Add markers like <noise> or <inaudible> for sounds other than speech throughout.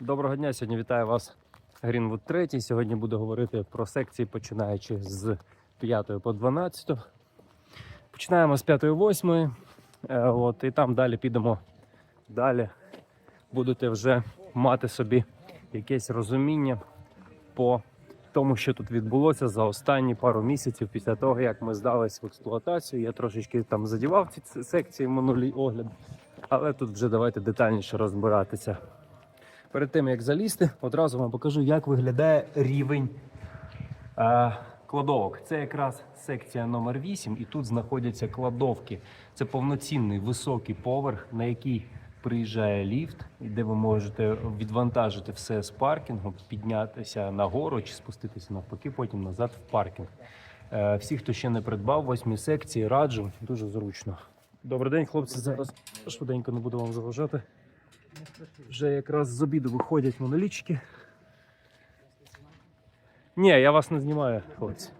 Доброго дня. Сьогодні вітаю вас Greenwood 3. Сьогодні буду говорити про секції, починаючи з 5 по 12. Починаємо з 5-8. От, і там далі підемо далі. Будете вже мати собі якесь розуміння по тому, що тут відбулося за останні пару місяців після того, як ми здались в експлуатацію. Я трошечки там задівав ці секції минулий огляд, але тут вже давайте детальніше розбиратися. Перед тим як залізти, одразу вам покажу, як виглядає рівень е, кладовок. Це якраз секція номер 8 і тут знаходяться кладовки. Це повноцінний високий поверх, на який приїжджає ліфт, де ви можете відвантажити все з паркінгу, піднятися нагору чи спуститися навпаки, потім назад в паркінг. Е, всі, хто ще не придбав восьмі секції, раджу, дуже зручно. Добрий день, хлопці. Зараз швиденько не буду вам заважати. Вже якраз з обіду виходять монолічки. Ні, я вас не знімаю, хлопці.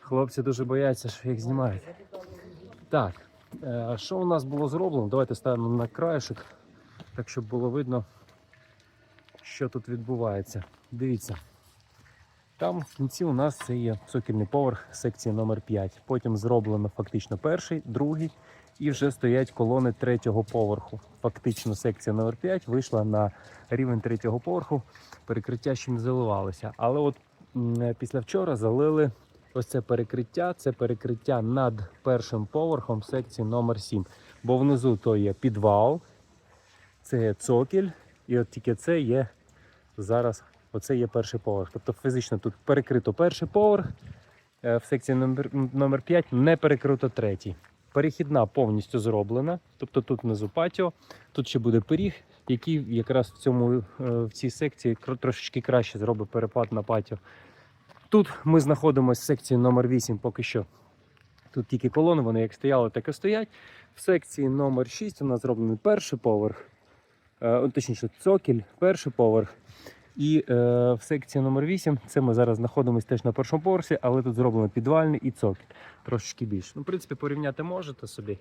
Хлопці дуже бояться, що їх знімають. Так, е, що у нас було зроблено? Давайте ставимо на краєшок, так щоб було видно, що тут відбувається. Дивіться. Там в кінці у нас це є цокільний поверх секції номер 5. Потім зроблено фактично перший, другий, і вже стоять колони третього поверху. Фактично секція номер 5 вийшла на рівень третього поверху. Перекриття ще не заливалося. Але от після вчора залили ось це перекриття. Це перекриття над першим поверхом секції номер 7. Бо внизу то є підвал, це є цокіль, і от тільки це є зараз. Оце є перший поверх. Тобто фізично тут перекрито перший поверх, е, в секції номер, номер 5 не перекрито третій. Перехідна повністю зроблена. Тобто тут внизу патіо, тут ще буде пиріг, який якраз в цьому е, в цій секції трошечки краще зробить перепад на патіо. Тут ми знаходимося в секції номер 8 поки що. Тут тільки колони, вони як стояли, так і стоять. В секції номер 6 у нас зроблений перший поверх, е, точніше, цокіль, перший поверх. І е, в секції номер 8 це ми зараз знаходимося теж на першому поверсі, але тут зроблено підвальний і цокіль трошечки більше. Ну, в принципі, порівняти можете собі,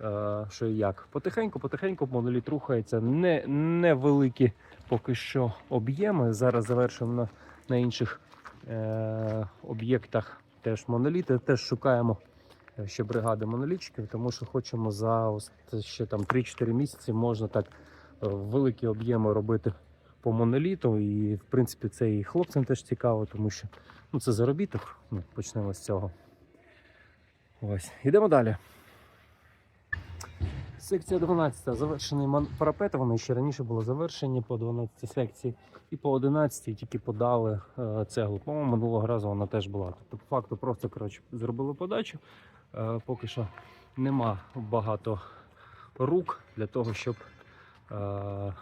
е, що і як. Потихеньку, потихеньку моноліт рухається. Не, невеликі поки що об'єми. Зараз завершуємо на, на інших е, об'єктах теж моноліти. Теж шукаємо е, ще бригади монолітчиків, тому що хочемо за ось ще там 3-4 місяці можна так е, великі об'єми робити по моноліту. І в принципі це і хлопцям теж цікаво, тому що ну, це заробіток. Ну, почнемо з цього. Ось. Йдемо далі. Секція 12 завершений парапет. Вони ще раніше були завершені по 12 секції. І по 11 тільки подали е, цеглу. По-моєму, минулого разу вона теж була. Тобто, по факту, просто коротше, зробили подачу. Е, поки що нема багато рук для того, щоб е,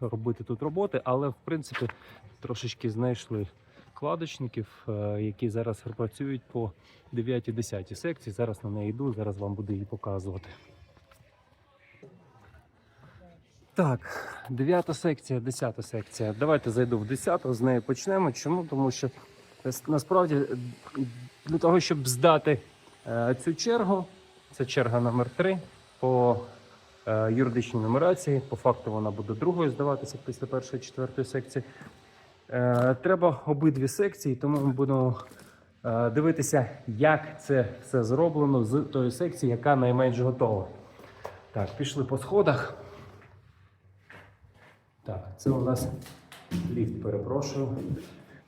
робити тут роботи, але в принципі трошечки знайшли кладочників, е, які зараз працюють по 9-10 секції. Зараз на неї йду, зараз вам буду її показувати. Так, 9 секція, 10 секція. Давайте зайду в 10, з неї почнемо. Чому? Тому що насправді для того, щоб здати е, цю чергу, це черга номер 3 по юридичній нумерації. По факту вона буде другою здаватися після першої четвертої секції. Е, треба обидві секції, тому ми будемо е, дивитися, як це все зроблено з тої секції, яка найменш готова. Так, пішли по сходах. Так, це у нас ліфт, перепрошую.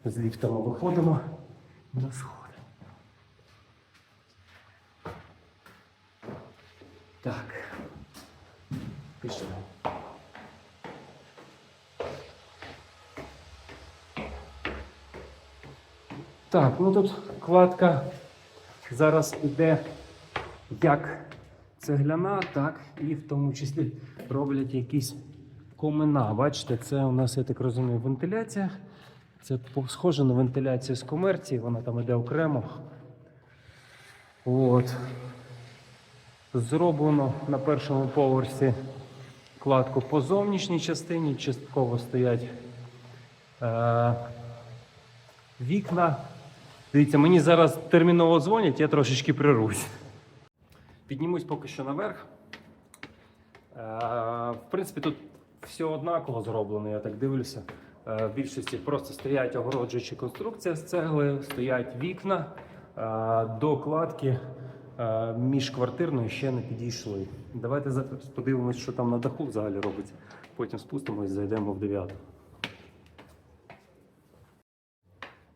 З ліфта ми виходимо на сходи. Так. Пішли. Так, ну тут кладка зараз іде як цегляна, так, і в тому числі роблять якісь комина. Бачите, це у нас, я так розумію, вентиляція. Це схоже на вентиляцію з комерції, вона там іде окремо. От. Зроблено на першому поверсі кладку по зовнішній частині, частково стоять е- вікна. Дивіться, мені зараз терміново дзвонять, я трошечки прирусь. Піднімусь поки що наверх. Е, В принципі, тут все однаково зроблено, я так дивлюся. Е, В більшості просто стоять огороджуючі конструкції з цегли, стоять вікна. Е, До кладки міжквартирної ще не підійшли. Давайте подивимось, що там на даху взагалі робиться. Потім спустимось, зайдемо в дев'яту.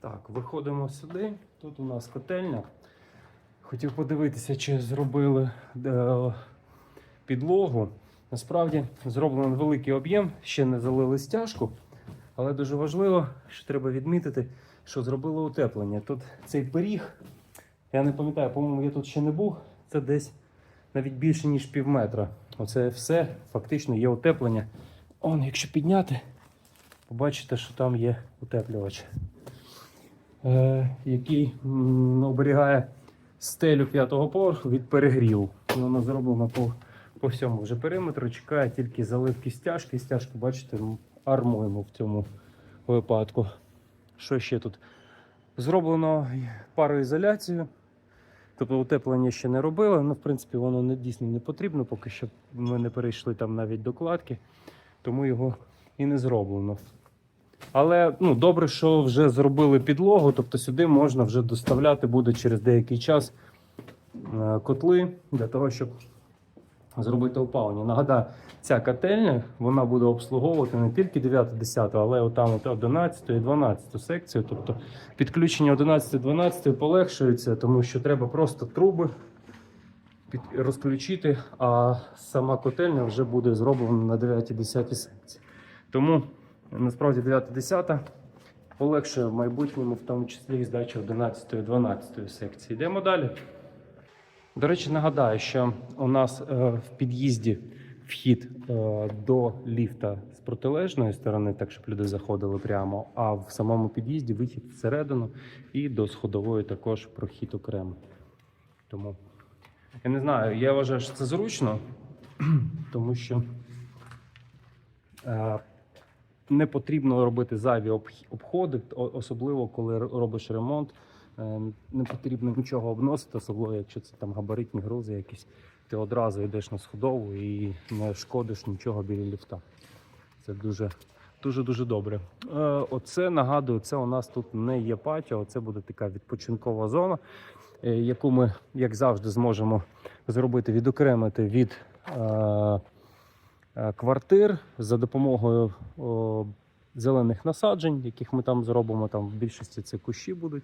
Так, виходимо сюди. Тут у нас котельня. Хотів подивитися, чи зробили е, підлогу. Насправді зроблено великий об'єм, ще не залили стяжку. Але дуже важливо, що треба відмітити, що зробили утеплення. Тут цей пиріг, я не пам'ятаю, по-моєму, я тут ще не був. Це десь навіть більше, ніж пів метра. Оце все фактично є утеплення. Он, якщо підняти, побачите, що там є утеплювач, е, який м, оберігає стелю п'ятого поверху від перегріву. Воно зроблено по, по всьому вже периметру. Чекає тільки заливки стяжки. Стяжку, бачите, армуємо в цьому випадку. Що ще тут? Зроблено пароізоляцію. Тобто утеплення ще не робили. Ну, в принципі, воно не, дійсно не потрібно, поки що ми не перейшли там навіть до кладки, тому його і не зроблено. Але ну, добре, що вже зробили підлогу, тобто сюди можна вже доставляти буде через деякий час е, котли для того, щоб зробити опалення. Нагадаю, ця котельня вона буде обслуговувати не тільки 9, 10, але отам от 11 і 12 секцію. Тобто підключення 11 12 полегшується, тому що треба просто труби розключити, а сама котельня вже буде зроблена на 9 10 секції. Тому насправді 9 10 полегшує в майбутньому, в тому числі і здача 11 12 секції. Йдемо далі. До речі, нагадаю, що у нас е, в під'їзді вхід е, до ліфта з протилежної сторони, так щоб люди заходили прямо, а в самому під'їзді вихід всередину і до сходової також прохід окремо. Тому я не знаю, я вважаю, що це зручно, <clears throat> тому що е, не потрібно робити зайві обх- обходи, особливо коли робиш ремонт. Е, Не потрібно нічого обносити, особливо якщо це там габаритні грузи якісь. Ти одразу йдеш на сходову і не шкодиш нічого біля ліфта. Це дуже дуже дуже добре. Е, Оце нагадую, це у нас тут не є патіо, це буде така відпочинкова зона, е, яку ми, як завжди, зможемо зробити, відокремити від е, е, квартир за допомогою о, зелених насаджень, яких ми там зробимо. Там в більшості це кущі будуть.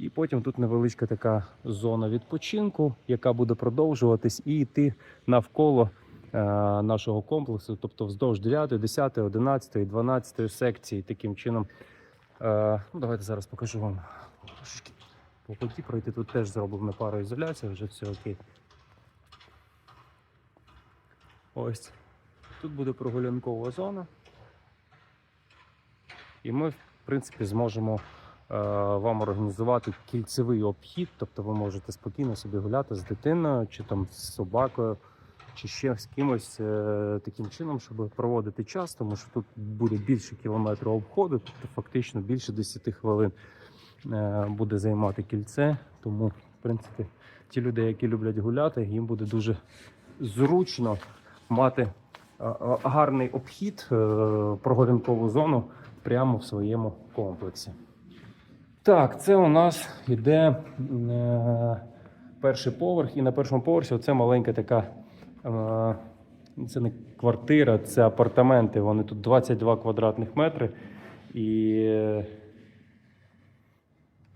І потім тут невеличка така зона відпочинку, яка буде продовжуватись і йти навколо е, нашого комплексу, тобто вздовж 9, 10, 11, 12 секції. Таким чином, е, ну, давайте зараз покажу вам трошечки по ході пройти. Тут теж зроблена пароізоляція, вже все окей. Ось тут буде прогулянкова зона. І ми, в принципі, зможемо вам організувати кільцевий обхід, тобто ви можете спокійно собі гуляти з дитиною, чи там з собакою, чи ще з кимось е, таким чином, щоб проводити час, тому що тут буде більше кілометру обходу, тобто фактично більше 10 хвилин е, буде займати кільце. Тому, в принципі, ті люди, які люблять гуляти, їм буде дуже зручно мати е, е, гарний обхід, е, прогулянкову зону прямо в своєму комплексі. Так, це у нас йде е, перший поверх, і на першому поверсі оце маленька така. Е, це не квартира, це апартаменти. Вони тут 22 квадратних метри. І е,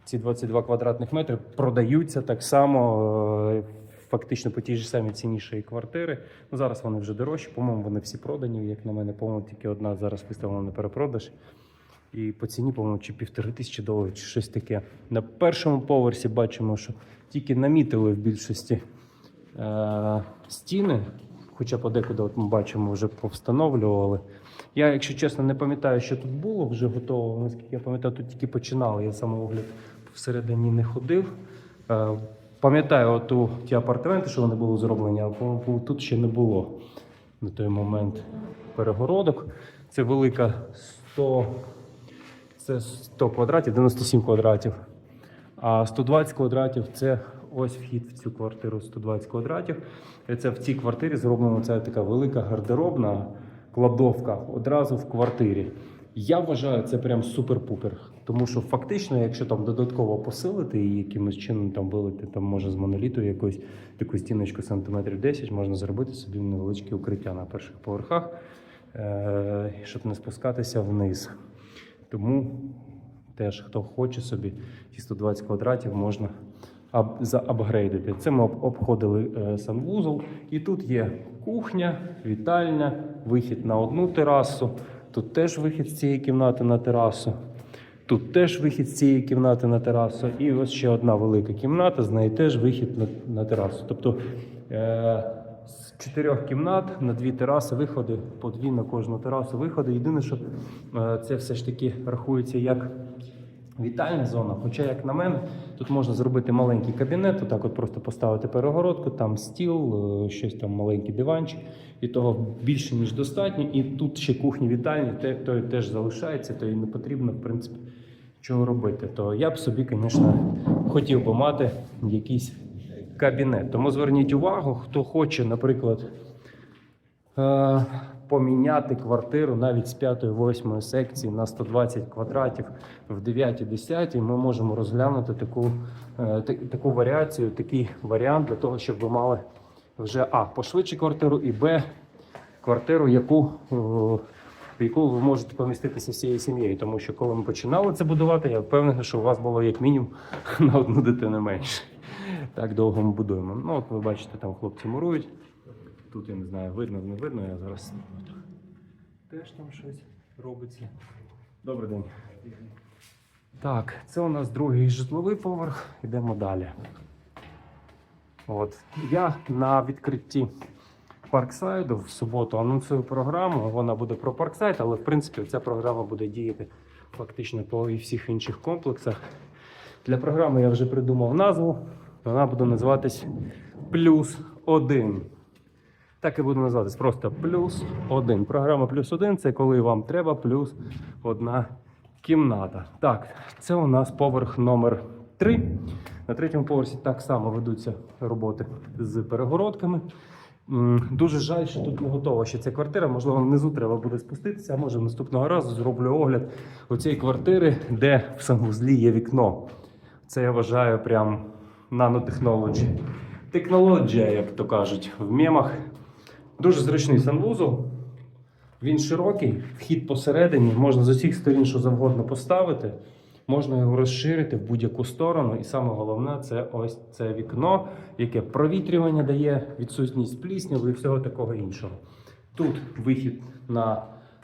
ці 22 квадратних метри продаються так само, е, фактично по тій ж самій ціні, що і квартири. Ну, зараз вони вже дорожчі, по-моєму, вони всі продані, як на мене, по-моєму, тільки одна зараз виставлена на перепродаж. І по ціні, по-моєму, чи півтори тисячі доларів, чи щось таке. На першому поверсі бачимо, що тільки намітили в більшості е- стіни, хоча подекуди от ми бачимо, вже повстановлювали. Я, якщо чесно, не пам'ятаю, що тут було вже готово. Наскільки я пам'ятаю, тут тільки починали. Я самоогляд всередині не ходив. Е, Пам'ятаю, оту ті апартаменти, що вони були зроблені, а тут ще не було на той момент перегородок. Це велика 100, це 100 квадратів, 97 квадратів. А 120 квадратів це ось вхід в цю квартиру 120 квадратів. Це в цій квартирі зроблена ця така велика гардеробна. кладовка одразу в квартирі. Я вважаю це прям супер-пупер. Тому що фактично, якщо там додатково посилити і якимось чином там вилити, там може з моноліту якусь таку стіночку сантиметрів 10, можна зробити собі невеличке укриття на перших поверхах, е- щоб не спускатися вниз. Тому теж хто хоче собі ті 120 квадратів можна заапгрейдити. Це ми обходили е, санвузол, і тут є кухня, вітальня, вихід на одну терасу. Тут теж вихід з цієї кімнати на терасу. Тут теж вихід з цієї кімнати на терасу. І ось ще одна велика кімната, з неї теж вихід на, на терасу. Тобто е, чотирьох кімнат на дві тераси виходи, по дві на кожну терасу виходи. Єдине, що е, це все ж таки рахується як вітальна зона. Хоча, як на мене, тут можна зробити маленький кабінет, отак от просто поставити перегородку, там стіл, е, щось там маленький диванчик, і того більше ніж достатньо. І тут ще кухня вітальні, те, то теж залишається, то і не потрібно, в принципі, чого робити. То я б собі, звісно, хотів би мати якийсь кабінет. Тому зверніть увагу, хто хоче, наприклад. Е, поміняти квартиру навіть з 5-8 секції на 120 квадратів в 9-10, ми можемо розглянути таку, е, таку варіацію, такий варіант для того, щоб ви мали вже А, пошвидше квартиру, і Б, квартиру, яку, е, в яку ви можете поміститися всією сім'єю. Тому що коли ми починали це будувати, я впевнений, що у вас було як мінімум <laughs> на одну дитину менше. Так довго ми будуємо. Ну, от ви бачите, там хлопці мурують. Тут я не знаю, видно, не видно, я зараз теж там щось робиться. Добрий день. Так, це у нас другий житловий поверх. Йдемо далі. От. Я на відкритті Парксайду в суботу анонсую програму. Вона буде про Парксайд, але в принципі ця програма буде діяти фактично по і всіх інших комплексах. Для програми я вже придумав назву. Вона буде називатись Плюс один. Так і буде називатись просто плюс один. Програма плюс один це коли вам треба плюс одна кімната. Так, це у нас поверх номер 3. На третьому поверсі так само ведуться роботи з перегородками. Дуже жаль, що тут не готова ще ця квартира. Можливо, внизу треба буде спуститися, а може наступного разу зроблю огляд оцієї квартири, де в санвузлі є вікно. Це я вважаю прям нанотехнологі. Технологія, як то кажуть, в мемах. Дуже зручний санвузол. Він широкий, вхід посередині, можна з усіх сторін що завгодно поставити. Можна його розширити в будь-яку сторону. І саме головне це ось це вікно, яке провітрювання дає, відсутність плісняви і всього такого іншого. Тут вихід на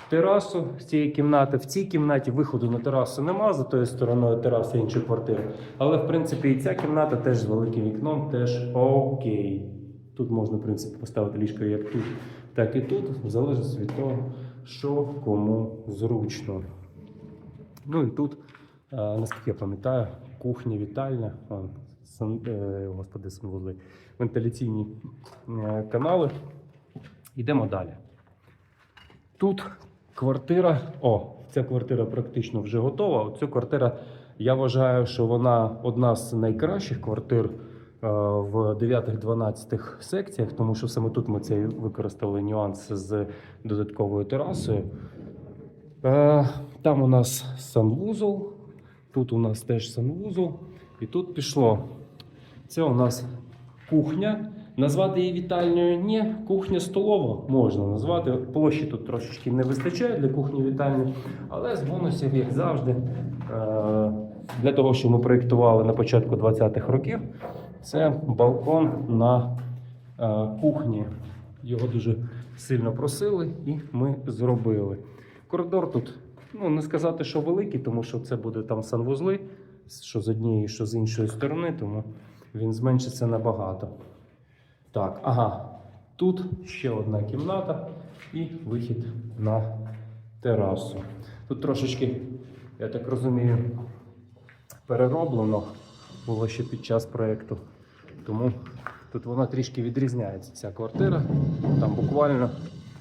терасу з цієї кімнати. В цій кімнаті виходу на терасу нема, за тою стороною тераси іншої квартири. Але в принципі і ця кімната теж з великим вікном, теж окей. Тут можна, в принципі, поставити ліжко як тут, так і тут, залежить від того, що кому зручно. Ну і тут, е, наскільки я пам'ятаю, кухня, вітальня, е, господи, санвузли, вентиляційні е, канали. Йдемо далі. Тут квартира. О, ця квартира практично вже готова. Ця квартира, я вважаю, що вона одна з найкращих квартир е, в 9-12 секціях, тому що саме тут ми цей використали нюанс з додатковою терасою. Е, Там у нас санвузол, тут у нас теж санвузол, і тут пішло. Це у нас кухня. Назвати її вітальною ні, кухня столова можна назвати. Площі тут трошечки не вистачає для кухні вітальні, але з бонусів, як завжди, е, для того, що ми проєктували на початку 20-х років, це балкон на е, кухні. Його дуже сильно просили, і ми зробили. Коридор тут, ну не сказати, що великий, тому що це буде там санвузли, що з однієї, що з іншої сторони, тому він зменшиться набагато. Так, ага. Тут ще одна кімната і вихід на терасу. Тут трошечки, я так розумію, перероблено було ще під час проєкту. Тому тут вона трішки відрізняється, ця квартира. Там буквально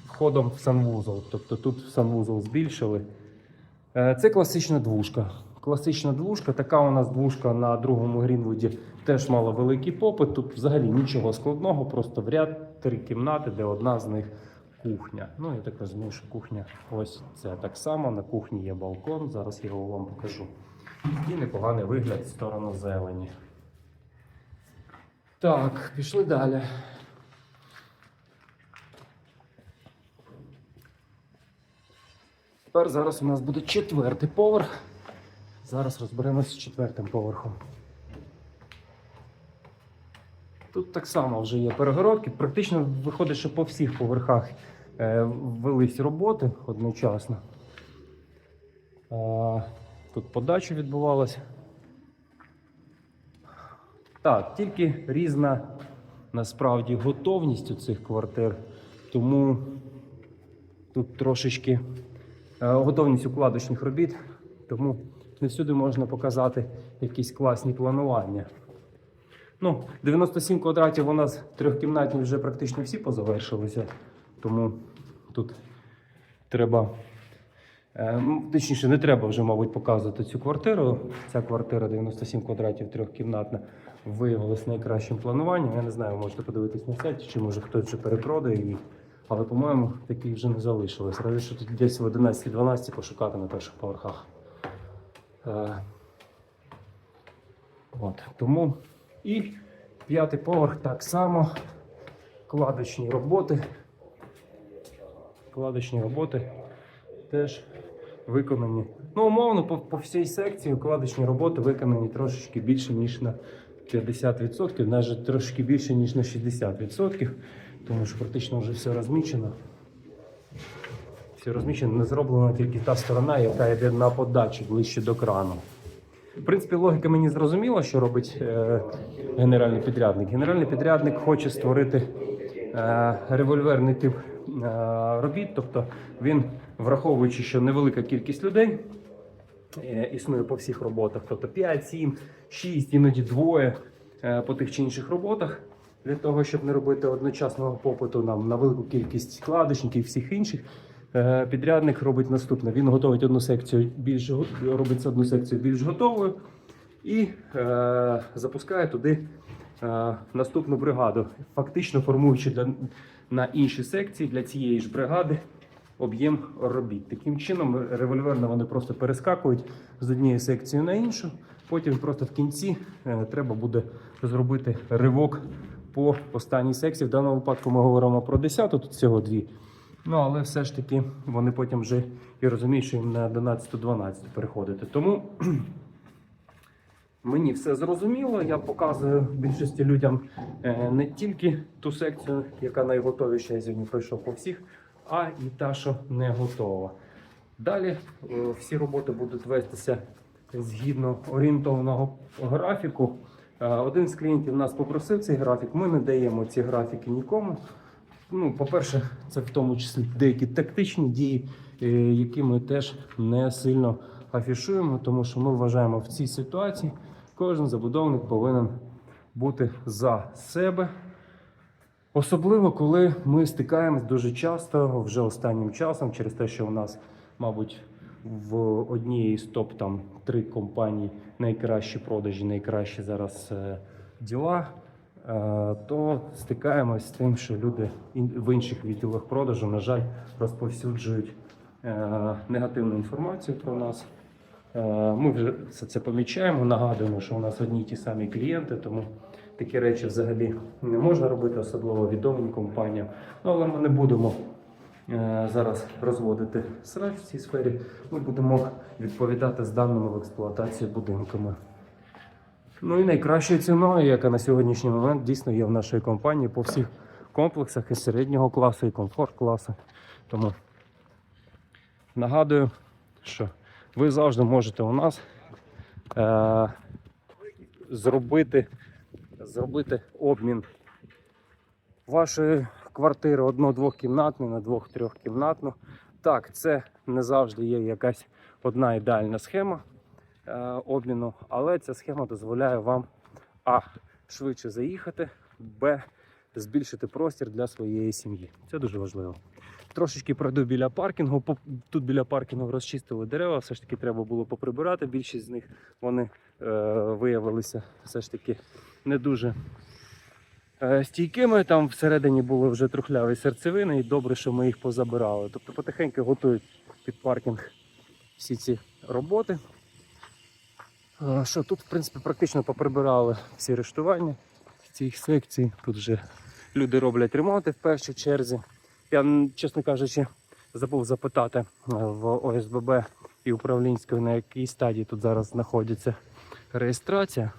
входом в санвузол. Тобто тут санвузол збільшили. Е, Це класична двушка. Класична двушка, така у нас двушка на другому Грінвуді теж мала великий попит. Тут взагалі нічого складного, просто в ряд три кімнати, де одна з них кухня. Ну, я так розумію, що кухня ось це так само. На кухні є балкон, зараз я його вам покажу. І непоганий вигляд в сторону зелені. Так, пішли далі. Тепер зараз у нас буде четвертий поверх. Зараз розберемося з четвертим поверхом. Тут так само вже є перегородки. Практично виходить, що по всіх поверхах е, велись роботи одночасно. Тут подача відбувалася. Так, тільки різна насправді готовність у цих квартир, тому тут трошечки е, готовність укладочних робіт, тому не всюди можна показати якісь класні планування. Ну, 97 квадратів у нас трьохкімнатні вже практично всі позавершилися, тому тут треба. е, Точніше, не треба вже, мабуть, показувати цю квартиру. Ця квартира 97 квадратів трьохкімнатна виявилась найкращим плануванням. Я не знаю, можете подивитись на сайті, чи може хтось вже перепродає її. Але, по-моєму, таких вже не залишилось. Що тут десь в 11-12 пошукати на перших поверхах. Е, От, тому і п'ятий поверх так само. Кладочні роботи. Кладочні роботи теж виконані. Ну, умовно, по, по всій секції кладочні роботи виконані трошечки більше, ніж на 50%, навіть трошки більше, ніж на 60%, тому що практично вже все розмічено. Все розмічено, не зроблена тільки та сторона, яка йде на подачу ближче до крану. В принципі, логіка мені зрозуміла, що робить е, генеральний підрядник. Генеральний підрядник хоче створити е, револьверний тип е, робіт, тобто він, враховуючи, що невелика кількість людей е, існує по всіх роботах, тобто 5, 7, 6, іноді двоє е, по тих чи інших роботах. Для того, щоб не робити одночасного попиту нам на велику кількість складочників і всіх інших, підрядник робить наступне: він готовить одну секцію більш робить одну секцію більш готовою і е, запускає туди е, наступну бригаду, фактично формуючи для, на інші секції для цієї ж бригади об'єм робіт. Таким чином, револьверно вони просто перескакують з однієї секції на іншу. Потім просто в кінці е, треба буде зробити ривок по останній секції. В даному випадку ми говоримо про 10, тут всього дві. Ну, але все ж таки вони потім вже і розуміють, що їм на 11-12 переходити. Тому <clears throat> Мені все зрозуміло. Я показую більшості людям е, не тільки ту секцію, яка найготовіша, я сьогодні пройшов по всіх, а і та, що не готова. Далі е, всі роботи будуть вестися згідно орієнтовного графіку. Е, Один з клієнтів нас попросив цей графік. Ми не даємо ці графіки нікому. Ну, по-перше, це в тому числі деякі тактичні дії, е, які ми теж не сильно афішуємо, тому що ми вважаємо в цій ситуації кожен забудовник повинен бути за себе. Особливо, коли ми стикаємось дуже часто вже останнім часом, через те, що у нас, мабуть, в одній з топ там три компанії найкращі продажі, найкращі зараз е, діла, то стикаємось з тим, що люди в інших відділах продажу, на жаль, розповсюджують е, негативну інформацію про нас. Е, Ми вже це помічаємо, нагадуємо, що у нас одні й ті самі клієнти, тому такі речі взагалі не можна робити, особливо відомим компаніям. Ну, але ми не будемо е, зараз розводити срач в цій сфері. Ми будемо відповідати з даними в експлуатацію будинками. Ну і найкращою ціною, яка на сьогоднішній момент дійсно є в нашій компанії по всіх комплексах і середнього класу, і комфорт класу. Тому нагадую, що ви завжди можете у нас е, зробити, зробити обмін вашої квартири одно-двохкімнатної на двох-трьохкімнатну. Так, це не завжди є якась одна ідеальна схема обміну, але ця схема дозволяє вам а. швидше заїхати, б. збільшити простір для своєї сім'ї. Це дуже важливо. Трошечки пройду біля паркінгу. Тут біля паркінгу розчистили дерева, все ж таки треба було поприбирати. Більшість з них вони е, виявилися все ж таки не дуже е, стійкими. Там всередині були вже трухляві серцевини, і добре, що ми їх позабирали. Тобто потихеньку готують під паркінг всі ці роботи. Е, Що тут, в принципі, практично поприбирали всі рештування цих секцій. Тут вже люди роблять ремонти в першій черзі. Я, чесно кажучи, забув запитати е, в ОСББ і управлінської, на якій стадії тут зараз знаходиться реєстрація.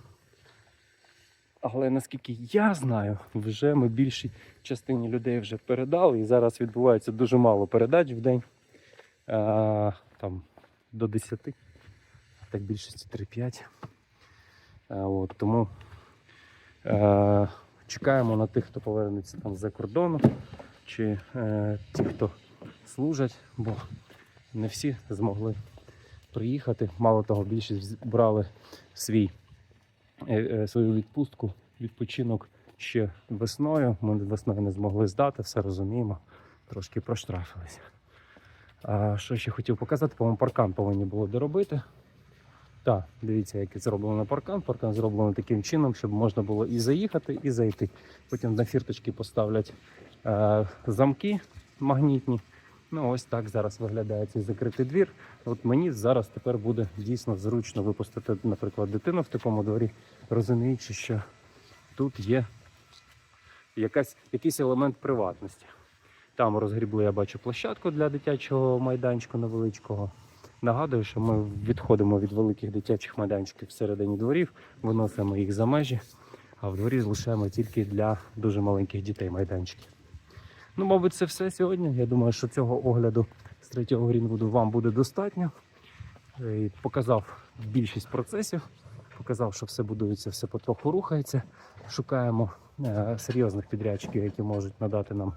Але наскільки я знаю, вже ми більшій частині людей вже передали, і зараз відбувається дуже мало передач в день. А, там до 10, так більшості 3-5. От, тому е, чекаємо на тих, хто повернеться там з-за кордону, чи е, ті, хто служать, бо не всі змогли приїхати. Мало того, більшість брали свій, е, е, свою відпустку, відпочинок ще весною. Ми весною не змогли здати, все розуміємо, трошки проштрафилися. А що ще хотів показати, по-моєму, паркан повинні було доробити. Так, дивіться, як зроблено паркан. Паркан зроблено таким чином, щоб можна було і заїхати, і зайти. Потім на фірточки поставлять е, замки магнітні. Ну, ось так зараз виглядає цей закритий двір. От мені зараз тепер буде дійсно зручно випустити, наприклад, дитину в такому дворі, розуміючи, що тут є якась, якийсь елемент приватності. Там розгрібли, я бачу, площадку для дитячого майданчику невеличкого. Нагадую, що ми відходимо від великих дитячих майданчиків всередині дворів, виносимо їх за межі, а в дворі залишаємо тільки для дуже маленьких дітей майданчики. Ну, мабуть, це все сьогодні. Я думаю, що цього огляду з третього Грінвуду вам буде достатньо. Е, і Показав більшість процесів, показав, що все будується, все потроху рухається. Шукаємо е, серйозних підрядчиків, які можуть надати нам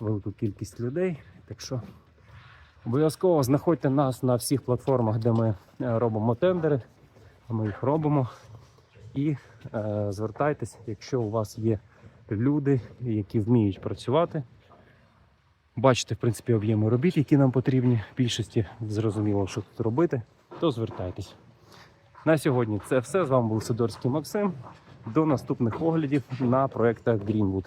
велику кількість людей. Так що обов'язково знаходьте нас на всіх платформах, де ми е, робимо тендери. Ми їх робимо. І е, звертайтесь, якщо у вас є люди, які вміють працювати. Бачите, в принципі, об'єми робіт, які нам потрібні. В більшості зрозуміло, що тут робити, то звертайтесь. На сьогодні це все. З вами був Сидорський Максим. До наступних оглядів на проєктах Greenwood.